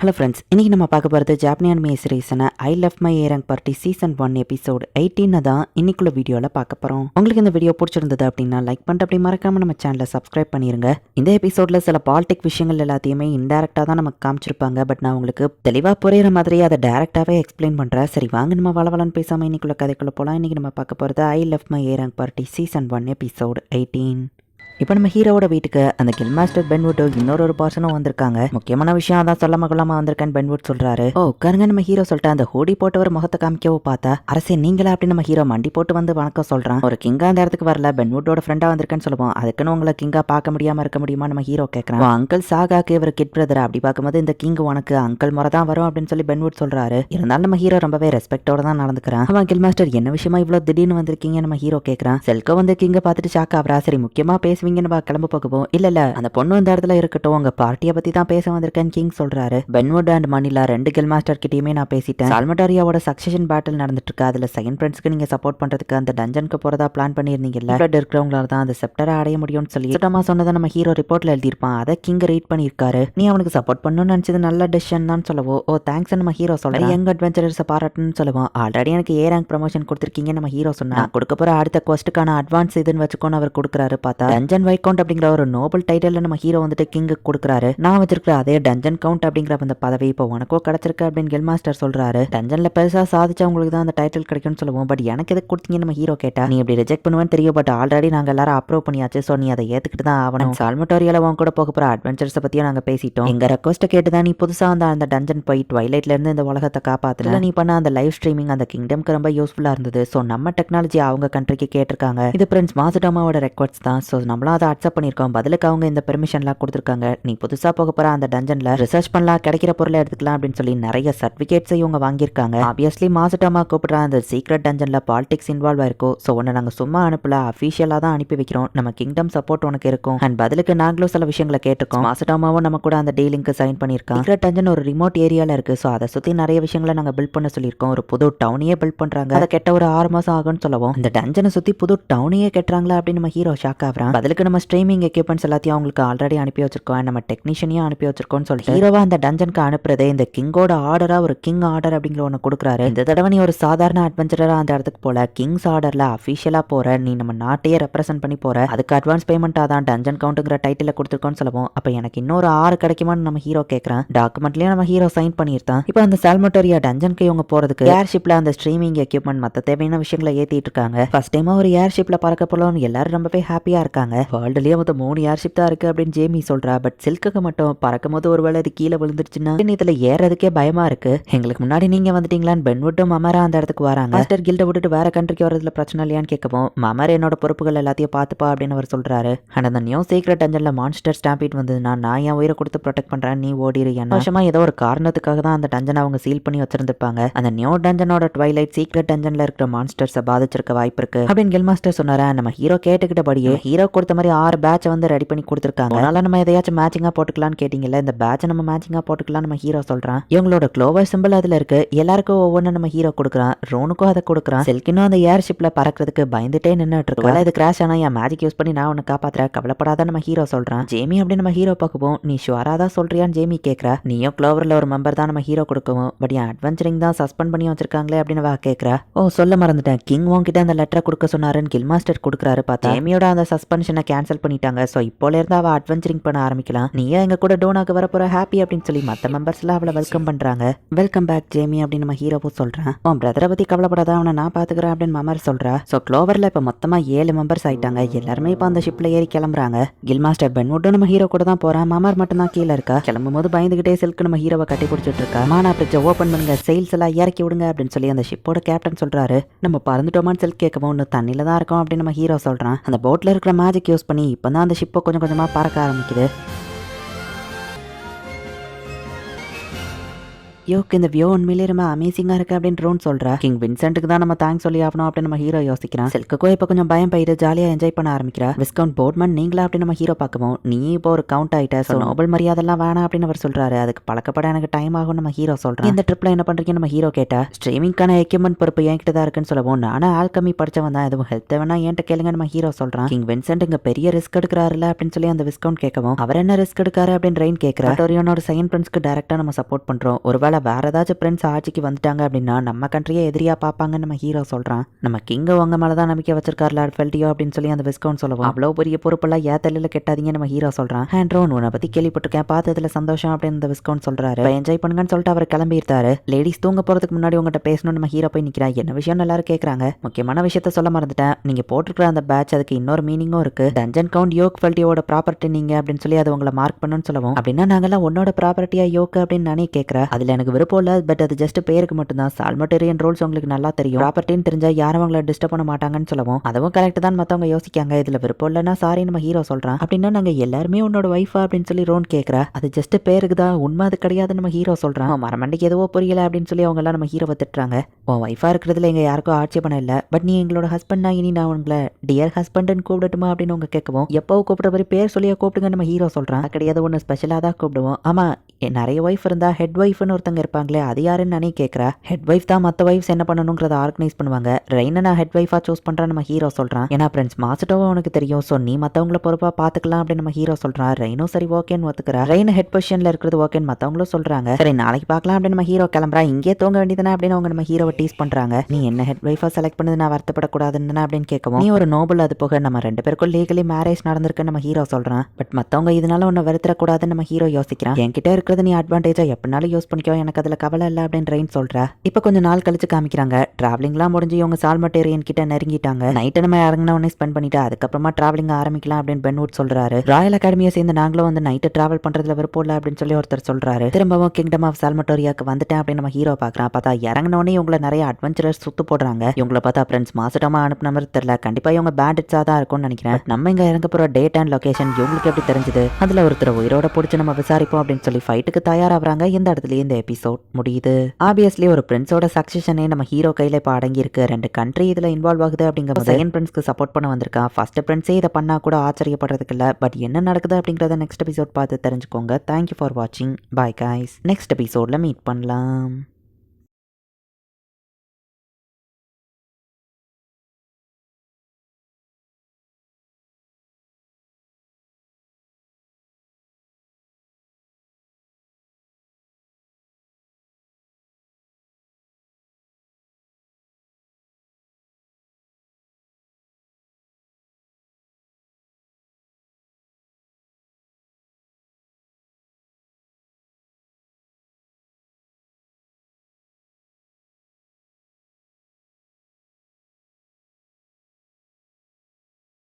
Hello friends இன்னைக்கு நம்ம பார்க்க போகிறது ஜாப்பனியன் மே சீரீஸான I love my ஏரங் party season one episode எயிட்டீனை தான் இன்னைக்குள்ள வீடியோவில் பார்க்க போகிறோம் உங்களுக்கு இந்த வீடியோ பிடிச்சிருந்தது அப்படின்னா லைக் பண்ணிட்டு அப்படி மறக்காமல் நம்ம சேனலை சப்ஸ்கிரைப் பண்ணிடுங்க இந்த எபிசோடில் சில பாலிடிக் விஷயங்கள் எல்லாத்தையுமே இன்டெரக்டாக தான் நமக்கு காமிச்சிருப்பாங்க. பட் நான் உங்களுக்கு தெளிவாக புரியிற மாதிரி அதை டேரெக்டாகவே எக்ஸ்பிளைன் பண்ணுறேன் சரி வாங்க நம்ம வளவலன்னு பேசாமல் இன்னைக்குள்ள கதைக்குள்ள போகலாம் இன்றைக்கி நம்ம பார்க்க போகிறது I love my ஏரங் party season one episode eighteen இப்போ நம்ம ஹீரோவோட வீட்டுக்கு அந்த கில் மாஸ்டர் பென்வுட் இன்னொரு ஒரு பர்சனும் வந்திருக்காங்க. முக்கியமான விஷயம் அதான் சொல்ல கொள்ளாம வந்திருக்கேன் பென்வுட் சொல்றாரு. ஓ உட்காருங்க நம்ம ஹீரோ சொல்லிட்டு அந்த ஹூடி போட்டவர் முகத்தை காமிக்கவோ பார்த்தா அரசே நீங்களா? அப்படின்னு நம்ம ஹீரோ மண்டி போட்டு வந்து வணக்கம் சொல்றான். ஒரு கிங்கா அந்த இடத்துக்கு வரல பென்வுட்டோட ஃப்ரெண்டா வந்திருக்கேன்னு சொல்லுவோம் அதுக்குன்னு உங்களை கிங்கா பார்க்க முடியாம இருக்க முடியுமா நம்ம ஹீரோ கேட்கறான் அங்கிள் சாகாக்கு இவர் கிட் பிரதர் அப்படி பார்க்கும்போது இந்த கிங் உனக்கு அங்கிள் முறை தான் வரும் அப்படின்னு சொல்லி பென்வுட் சொல்றாரு. இருந்தாலும் நம்ம ஹீரோ ரொம்பவே ரெஸ்பெக்டோட தான் நடந்துக்கிறான். அவன் கில் மாஸ்டர் என்ன விஷயமா இவ்வளவு திடீர்னு வந்திருக்கீங்க நம்ம ஹீரோ கேட்கறான் செல்கோ வந்து கிங்க பார்த்துட்டு சாக்கா அவரா சரி முக்கியமா பேசுவீங்கன்னு கிளம்ப கிளம்பு போகுவோம் இல்ல இல்ல அந்த பொண்ணு இந்த இடத்துல இருக்கட்டும். உங்க பார்ட்டியை பத்தி தான் பேச வந்திருக்கேன் கிங் சொல்றாரு. பென்வுட் அண்ட் மணிலா ரெண்டு கில் மாஸ்டர் கிட்டயுமே நான் பேசிட்டேன். சால்மட்டாரியாவோட சக்சஷன் பேட்டில் நடந்துட்டு இருக்கு அதுல செகண்ட் ஃப்ரெண்ட்ஸ்க்கு நீங்க சப்போர்ட் பண்றதுக்கு அந்த டஞ்சனுக்கு போறதா பிளான் பண்ணிருந்தீங்கல்ல பிளட் இருக்கிறவங்களால தான் அந்த செப்டரை அடைய முடியும்னு சொல்லி சுத்தமா சொன்னதை நம்ம ஹீரோ ரிப்போர்ட்ல எழுதியிருப்பான். அதை கிங் ரீட் பண்ணியிருக்காரு. நீ அவனுக்கு சப்போர்ட் பண்ணணும்னு நினைச்சது நல்ல டெசிஷன் தான் சொல்லவோ? ஓ தேங்க்ஸ் நம்ம ஹீரோ சொல்ல யங் அட்வென்ச்சரர்ஸ் பாராட்டுன்னு சொல்லுவோம் ஆல்ரெடி எனக்கு ஏ ரேங்க் ப்ரமோஷன் கொடுத்துருக்கீங்க நம்ம ஹீரோ சொன்னா கொடுக்க போற அடுத்த கொஸ்டுக்கான அட்வான்ஸ் இதுன்னு வச்சுக்கோன்னு அவர் கொடுக்குறாரு பார்த்தா. டஞ்சன் வைக்கவுண்ட் அப்படிங்கிற ஒரு நோபல் டைட்டில் நம்ம ஹீரோ வந்துட்டு கிங்கு கொடுக்குறாரு. நான் வச்சிருக்கிற அதே டஞ்சன் கவுண்ட் அப்படிங்கிற அந்த பதவி இப்போ உனக்கோ கிடைச்சிருக்கு அப்படின்னு கெல் மாஸ்டர் சொல்றாரு. டஞ்சன்ல பெருசா சாதிச்சவங்களுக்கு தான் அந்த டைட்டில் கிடைக்கும்னு சொல்லுவோம். பட் எனக்கு எதுக்கு கொடுத்தீங்க நம்ம ஹீரோ கேட்டா நீ இப்படி ரிஜெக்ட் பண்ணுவேன்னு தெரியும் பட் ஆல்ரெடி நாங்க எல்லாரும் அப்ரூவ் பண்ணியாச்சு. ஸோ நீ அதை ஏத்துக்கிட்டு தான் ஆகணும். சால்மட்டோரியால உன் கூட போக போற அட்வென்ச்சர்ஸ் பத்தியும் நாங்க பேசிட்டோம். எங்க ரெக்வஸ்ட் கேட்டு தான் நீ புதுசா அந்த அந்த டஞ்சன் போய் ட்வைலைட்ல இருந்து இந்த உலகத்தை காப்பாத்துல நீ பண்ண அந்த லைவ் ஸ்ட்ரீமிங் அந்த கிங்டம்க்கு ரொம்ப யூஸ்ஃபுல்லா இருந்தது. ஸோ நம்ம டெக்னாலஜி அவங்க கண்ட்ரிக்கு கேட்டிருக்காங்க. இது பிரின்ஸ் மாசுடாமாவோட ரெக்வஸ்ட் தான். ஸோ நம்மளும் அதை அக்செப்ட் பண்ணியிருக்கோம். பதிலுக்கு அவங்க இந்த பெர்மிஷன்லாம் கொடுத்துருக்காங்க. நீ புதுசா போக போற அந்த டஞ்சன்ல ரிசர்ச் பண்ணலாம் கிடைக்கிற பொருளை எடுத்துக்கலாம் அப்படின்னு சொல்லி நிறைய சர்டிஃபிகேட்ஸையும் இவங்க வாங்கியிருக்காங்க. ஆப்வியஸ்லி மாசுடாமா கூப்பிடுற அந்த சீக்ரெட் டஞ்சன்ல பாலிடிக்ஸ் இன்வால்வ் ஆயிருக்கும் ஸோ உன்னை நாங்க சும்மா அனுப்பல. அஃபீஷியலாக தான் அனுப்பி வைக்கிறோம். நம்ம கிங்டம் சப்போர்ட் உனக்கு இருக்கும். அண்ட் பதிலுக்கு நாங்களும் சில விஷயங்களை கேட்டிருக்கோம். மாசட்டமாவும் நம்ம கூட அந்த டீலிங்க்கு சைன் பண்ணியிருக்கோம் சீக்ரெட் டஞ்சன் ஒரு ரிமோட் ஏரியால இருக்கு. ஸோ அதை சுத்தி நிறைய விஷயங்களை நாங்க பில்ட் பண்ண சொல்லியிருக்கோம். ஒரு புது டவுனையே பில்ட் பண்றாங்க. அதை கெட்ட ஒரு ஆறு மாசம் ஆகும்னு சொல்லுவோம். இந்த டஞ்சனை சுத்தி புது டவுனையே கட்டுறாங்களா அப்படின்னு நம்ம ஹீரோ ஷாக் ஆகிறான். பதிலுக்கு நம்ம ஸ்ட்ரீமிங் எக்யூப்மெண்ட்ஸ் எல்லாத்தையும் அவங்களுக்கு ஆல்ரெடி அனுப்பி வச்சிருக்கோம். நம்ம டெக்னீஷியனையும் அனுப்பி வச்சிருக்கோம்னு சொல்லிட்டு ஹீரோவா அந்த டஞ்சனுக்கு அனுப்புறதே இந்த கிங்கோட ஆர்டரா ஒரு கிங் ஆர்டர் அப்படிங்கிற ஒன்று கொடுக்குறாரு. இந்த தடவை நீ ஒரு சாதாரண அட்வென்ச்சரா அந்த இடத்துக்கு போல கிங்ஸ் ஆர்டர்ல அஃபிஷியலா போற நீ நம்ம நாட்டையே ரெப்ரசென்ட் பண்ணி போற அதுக்கு அட்வான்ஸ் பேமெண்ட்டாக தான் டஞ்சன் கவுண்ட்டுங்கிற டைட்டில் கொடுத்துருக்கோம்னு சொல்லுவோம் அப்போ எனக்கு இன்னொரு ஆறு கிடைக்குமான்னு நம்ம ஹீரோ கேட்குறான் டாக்குமெண்ட்லயும் நம்ம ஹீரோ சைன் பண்ணியிருந்தான். இப்போ அந்த சால்மட்டோரியா டஞ்சனுக்கு இவங்க போறதுக்கு ஏர்ஷிப்ல அந்த ஸ்ட்ரீமிங் எக்யூப்மெண்ட் மற்ற தேவையான விஷயங்களை ஏத்திட்டு இருக்காங்க. ஃபர்ஸ்ட் டைமா ஒரு ஏர்ஷிப்ல பறக்க போலன்னு எல்லாரும் ரொம்பவே ஹாப்பியா இருக்காங்க. வேர்ல்டுலயே மொத்தம் மூணு ஏர்ஷிப் தான் இருக்கு அப்படின்னு ஜேமி சொல்றா. பட் சில்க்குக்கு மட்டும் பறக்கும் போது ஒருவேளை அது கீழே விழுந்துருச்சுன்னா இதுல ஏறதுக்கே பயமா இருக்கு. எங்களுக்கு முன்னாடி நீங்க வந்துட்டீங்களான்னு பென்வுட்டும் மமரா அந்த இடத்துக்கு வராங்க. மாஸ்டர் கில்ட விட்டுட்டு வேற கண்ட்ரிக்கு வரதுல பிரச்சனை இல்லையான்னு கேட்கவும் மமர் என்னோட பொறுப்புகள் எல்லாத்தையும் பார்த்துப்பா அப்படின்னு அவர் சொல்றாரு. அண்ட் அந்த நியூ சீக்ரெட் டஞ்சன்ல மான்ஸ்டர் ஸ்டாம்பீட் வந்ததுன்னா நான் என் உயிரை கொடுத்து ப்ரொடெக்ட் பண்றேன் நீ ஓடிரு என்ன வருஷமா ஏதோ ஒரு காரணத்துக்காக தான் அந்த டஞ்சனை அவங்க சீல் பண்ணி வச்சிருந்திருப்பாங்க. அந்த நியூ டஞ்சனோட ட்வைலைட் சீக்ரெட் டஞ்சன்ல இருக்கிற மான்ஸ்டர்ஸை பாதிச்சிருக்க வாய்ப்பு இருக்கு அப்படின்னு கில் மாஸ்டர் சொன்னாரு. நம்ம ஹீரோ கேட்டுக்கிட்டபடியே ஹீரோ கொடுத்த மாதிரி ஆறு பேட்சை வந்து ரெடி பண்ணி கொடுத்துருக்காங்க. அதனால நம்ம எதையாச்சும் மேட்சிங்கா போட்டுக்கலாம்னு கேட்டீங்கல்ல இந்த பேட்சை நம்ம மேட்சிங்கா போட்டுக்கலாம் நம்ம ஹீரோ சொல்றான். இவங்களோட க்ளோவர் சிம்பிள் அதுல இருக்கு. எல்லாருக்கும் ஒவ்வொன்று நம்ம ஹீரோ கொடுக்குறான். ரோனுக்கும் அதை கொடுக்குறான். செல்கினும் அந்த ஏர்ஷிப்ல பறக்கிறதுக்கு பயந்துட்டே நின்றுட்டு இருக்கு. இது கிராஷ் ஆனா என் மேஜிக் யூஸ் பண்ணி நான் உன்னை காப்பாத்துறேன். கவலைப்படாத நம்ம ஹீரோ சொல்றான். ஜேமி அப்படி நம்ம ஹீரோ பார்க்கவும் நீ ஷுவரா தான் சொல்றியான்னு ஜேமி கேட்கறா நீயும் க்ளோவர்ல ஒரு மெம்பர் தான் நம்ம ஹீரோ கொடுக்கவும் பட் என் அட்வென்ச்சரிங் தான் சஸ்பெண்ட் பண்ணி வச்சிருக்காங்களே அப்படின்னு வா கேட்கறா ஓ சொல்ல மறந்துட்டேன். கிங் உன்கிட்ட அந்த லெட்டரை கொடுக்க சொன்னாருன்னு கில் மாஸ்டர் கொடுக்குறாரு பார்த்தா. ஜேமியோட அந்த சஸ்பென்ஷனை கேன்சல் பண்ணிட்டாங்க. ஸோ இப்போல இருந்து அவ அட்வென்ச்சரிங் பண்ண ஆரம்பிக்கலாம். நீயே எங்கள் கூட டோனாக்கு வரப்போற ஹாப்பி அப்படின்னு சொல்லி மற்ற மெம்பர்ஸ்லாம் அவளை வெல்கம் பண்றாங்க. வெல்கம் பேக் ஜேமி அப்படின்னு நம்ம ஹீரோவும் சொல்றான். உன் பிரதரை பற்றி கவலைப்படாத அவனை நான் பாத்துக்கிறேன் அப்படின்னு மமர் சொல்கிறா ஸோ க்ளோவரில் இப்ப மொத்தமா ஏழு மெம்பர்ஸ் ஆயிட்டாங்க. எல்லாருமே இப்போ அந்த ஷிப்ல ஏறி கிளம்புறாங்க. கில் மாஸ்டர் பென்வுட்டும் நம்ம ஹீரோ கூட தான் போறான். மாமார் மட்டும் தான் கீழே இருக்கா? கிளம்பும் போது பயந்துகிட்டே சில்க் நம்ம ஹீரோவை கட்டி பிடிச்சிட்டு இருக்கா? மானா பிரிட்ஜை ஓப்பன் பண்ணுங்க. செயில்ஸ் எல்லாம் இறக்கி விடுங்க அப்படின்னு சொல்லி அந்த ஷிப்போட கேப்டன் சொல்றாரு. நம்ம பறந்துட்டோமான்னு சில்க் கேட்கவும் இன்னும் தண்ணியில் தான் இருக்கோம் அப்படின்னு நம்ம ஹீரோ சொல்றான். அந்த போட்ல இருக்கிற மேஜிக் யூஸ் பண்ணி இப்பதான் அந்த ஷிப்பை கொஞ்சம் கொஞ்சமா பறக்க ஆரம்பிக்குது. யோக்கு இந்த வியோ உண்மையிலே ரொம்ப அமேசிங்கா இருக்கு அப்படின்னு ரோன் சொல்றா. கிங் வின்சென்ட்டுக்கு தான் நம்ம தேங்க்ஸ் சொல்லி ஆகணும் அப்படின்னு நம்ம ஹீரோ யோசிக்கிறான் சில்க்குக்கோ இப்போ கொஞ்சம் பயம் போயிட்டு ஜாலியா என்ஜாய் பண்ண ஆரம்பிக்கிறா. விஸ்கவுண்ட் போர்ட்மேன் நீங்களா அப்படின்னு நம்ம ஹீரோ பார்க்கவும் நீ இப்போ ஒரு கவுண்ட் ஆயிட்ட ஸோ நோபல் மரியாதைலாம் வேணாம் அப்படின்னு அவர் சொல்றாரு. அதுக்கு பழக்கப்பட எனக்கு டைம் ஆகும் நம்ம ஹீரோ சொல்றான் இந்த ட்ரிப்ல என்ன பண்றீங்க நம்ம ஹீரோ கேட்டா ஸ்ட்ரீமிங்கான எக்யூப்மெண்ட் பொறுப்பு என்கிட்ட தான் இருக்குன்னு சொல்லவும் நானும் ஆல்கமி படிச்சவன் தான் எதுவும் ஹெல்த் வேணா என்கிட்ட கேளுங்க நம்ம ஹீரோ சொல்றான் கிங் வின்சென்ட் இங்க பெரிய ரிஸ்க் எடுக்கிறாருல அப்படின்னு சொல்லி அந்த விஸ்கவுண்ட் கேட்கவும் அவர் என்ன ரிஸ்க் எடுக்காரு? அப்படின்னு ரெயின் கேட்கிறா. டோரியோனோட செகண்ட் பிரின்ஸ்க்கு டேரக்டா நம்ம சப்போர்ட் பண்றோம். ஒருவேளை வேற ஏதாச்சும் பிரின்ஸ் ஆட்சிக்கு வந்துட்டாங்க அப்படின்னா நம்ம கண்ட்ரியே எதிரியா பார்ப்பாங்கன்னு நம்ம ஹீரோ சொல்றான். நம்ம கிங்க உங்க மேல தான் நம்பிக்கை வச்சிருக்காருல ஃபெல்டியோ அப்படின்னு சொல்லி அந்த விஸ்கவுண்ட் சொல்லவும் அவ்வளவு பெரிய பொறுப்பெல்லாம் ஏன் தலையில கெட்டாதீங்க நம்ம ஹீரோ சொல்றான். ஹேண்ட்ரோன் உன்னை பத்தி கேள்விப்பட்டிருக்கேன் பார்த்ததுல சந்தோஷம் அப்படின்னு இந்த விஸ்கவுண்ட் சொல்றாரு. என்ஜாய் பண்ணுங்கன்னு சொல்லிட்டு அவர் கிளம்பியிருந்தாரு லேடிஸ் தூங்க போறதுக்கு முன்னாடி உங்ககிட்ட பேசணும் நம்ம ஹீரோ போய் நிக்கிறா என்ன விஷயம் எல்லாரும் கேக்குறாங்க? முக்கியமான விஷயத்த சொல்ல மறந்துட்டேன். நீங்க போட்டிருக்கிற அந்த பேட்ச் அதுக்கு இன்னொரு மீனிங்கும் இருக்கு. டஞ்சன் கவுண்ட் யோக் ஃபெல்டியோட ப்ராப்பர்ட்டி நீங்க அப்படின்னு சொல்லி அது உங்களை மார்க் பண்ணுன்னு சொல்லவும். அப்படின்னா நாங்கெல்லாம் உன்னோட ப்ராப்பர்ட்டியா யோக் அப்படின்னு நானே கேட்கறேன் அதுல எனக்கு விருப்பம் இல்லை பட் அது ஜஸ்ட் பேருக்கு மட்டும்தான். சால்மட்டேரியன் ரூல்ஸ் உங்களுக்கு நல்லா தெரியும். ப்ராப்பர்ட்டின்னு தெரிஞ்சா யாரும் அவங்கள டிஸ்டர்ப் பண்ண மாட்டாங்கன்னு சொல்லவும். அதுவும் கரெக்ட் தான் மற்றவங்க யோசிக்காங்க. இதில் விருப்பம் இல்லைன்னா சாரி நம்ம ஹீரோ சொல்கிறான் அப்படின்னா நாங்கள் எல்லாருமே உன்னோட ஒய்ஃபா அப்படின்னு சொல்லி ரோன் கேட்குறா அது ஜஸ்ட் பேருக்கு தான். உண்மை அது கிடையாது நம்ம ஹீரோ சொல்கிறான் மரமண்டிக்கு மரமண்டைக்கு எதுவோ புரியல அப்படின்னு சொல்லி அவங்கெல்லாம் நம்ம ஹீரோவை திட்டுறாங்க. உன் ஒய்ஃபா இருக்கிறதுல எங்கள் யாருக்கும் ஆட்சேபணம் இல்லை. பட் நீ எங்களோட ஹஸ்பண்ட் இனி நான் உங்களை டியர் ஹஸ்பண்ட்னு கூப்பிடட்டுமா? அப்படின்னு உங்க கேட்கவும் எப்போ கூப்பிட்ற மாதிரி பேர் சொல்லியா கூப்பிடுங்க நம்ம ஹீரோ சொல்கிறான் கிடையாது ஒன்று ஸ்பெஷலாக தான் கூப்பிடுவோம். ஆமா நிறைய ஒய்ஃப் இருந்தால் ஹெட் ஒய்ஃப்னு ஒருத்தங்க இருப்பாங்களே அது யாருன்னு நானே கேட்குறா ஹெட் ஒய்ஃப் தான் மற்ற ஒய்ஃப்ஸ் என்ன பண்ணணுங்கிறத ஆர்கனைஸ் பண்ணுவாங்க. ரெயினை நான் ஹெட் ஒய்ஃபாக சூஸ் பண்றேன் நம்ம ஹீரோ சொல்றான். ஏன்னா ஃப்ரெண்ட்ஸ் மாசட்டோவும் உனக்கு தெரியும். ஸோ நீ மற்றவங்கள பொறுப்பா பார்த்துக்கலாம் அப்படின்னு நம்ம ஹீரோ சொல்றான். ரெயினும் சரி ஓகேன்னு ஒத்துக்கிறா. ரெயின் ஹெட் பொசிஷனில் இருக்கிறது ஓகேன்னு மற்றவங்களும் சொல்றாங்க. சரி நாளைக்கு பார்க்கலாம் அப்படின்னு நம்ம ஹீரோ கிளம்புறா. இங்கே தூங்க வேண்டியதுனா அப்படின்னு அவங்க நம்ம ஹீரோவை டீஸ் பண்ணுறாங்க நீ என்ன ஹெட் ஒய்ஃபாக செலக்ட் பண்ணது நான் வருத்தப்படக்கூடாதுன்னு அப்படின்னு கேட்கவும் நீ ஒரு நோபல் அது போக நம்ம ரெண்டு பேருக்கும் லீகலி மேரேஜ் நடந்திருக்குன்னு நம்ம ஹீரோ சொல்றான். பட் மத்தவங்க இதனால உன்னை வருத்தக்கூடாதுன்னு நம்ம ஹீரோ யோசிக்கிறான். என்கிட்ட இருக்கிறது நீ அட்வான்டேஜா எப்படினாலும் யூஸ் பண்ணிக்கோ. எனக்கு அதுல கவலை இல்லை அப்படின்னு சொல்கிறா இப்போ கொஞ்சம் நாள் கழிச்சு காமிக்கிறாங்க. ட்ராவலிங்லாம் முடிஞ்சு இவங்க சால்மட்டேரியன் கிட்ட நெருங்கிட்டாங்க. நைட்டு நம்ம இறங்கின உடனே ஸ்பெண்ட் பண்ணிட்டு அதுக்கப்புறமா ட்ராவலிங் ஆரம்பிக்கலாம் அப்படின்னு பென்வுட் சொல்றாரு. ராயல் அகாடமியை சேர்ந்து நாங்களும் வந்து நைட்டு ட்ராவல் பண்றதுல விருப்பம் இல்லை அப்படின்னு சொல்லி ஒருத்தர் சொல்றாரு. திரும்பவும் கிங்டம் ஆஃப் சால்மட்டோரியாவுக்கு வந்துட்டேன் அப்படின்னு நம்ம ஹீரோ பார்க்குறான். பார்த்தா இறங்கினோடனே இவங்களை நிறைய அட்வென்ச்சரர்ஸ் சுத்து போடுறாங்க. இவங்களை பார்த்தா ஃப்ரெண்ட்ஸ் மாசட்டமாக அனுப்பின மாதிரி தெரியல. கண்டிப்பாக இவங்க பேண்டிட்ஸா தான் இருக்கும்னு நினைக்கிறேன். நம்ம இங்க இறங்க போகிற டேட் அண்ட் லொகேஷன் இவங்களுக்கு எப்படி தெரிஞ்சது? அதுல ஒருத்தர் உயிரோட பிடிச்சி நம்ம விசாரிப்போம் அப்படின்னு சொல்லி ஃபைட்டுக்கு தயாராகிறாங்க. இந்த இடத்துலயே இந்த எபிசோட் முடியுது. ஆப்வியஸ்லி ஒரு பிரின்ஸோட சக்சஷனே நம்ம ஹீரோ கையில இப்போ அடங்கியிருக்கு. ரெண்டு கண்ட்ரி இதுல இன்வால்வ் ஆகுது அப்படிங்கிற செகண்ட் பிரின்ஸ்க்கு சப்போர்ட் பண்ண வந்திருக்கான் ஃபர்ஸ்ட் பிரின்ஸே இதை பண்ணா கூட ஆச்சரியப்படுறதுக்கு இல்லை. பட் என்ன நடக்குது அப்படிங்கறத நெக்ஸ்ட் எபிசோட் பார்த்து தெரிஞ்சுக்கோங்க. தேங்க்யூ ஃபார் வாட்சிங் பாய் காய்ஸ் நெக்ஸ்ட் எபிசோட்ல மீட் பண்ணலாம்.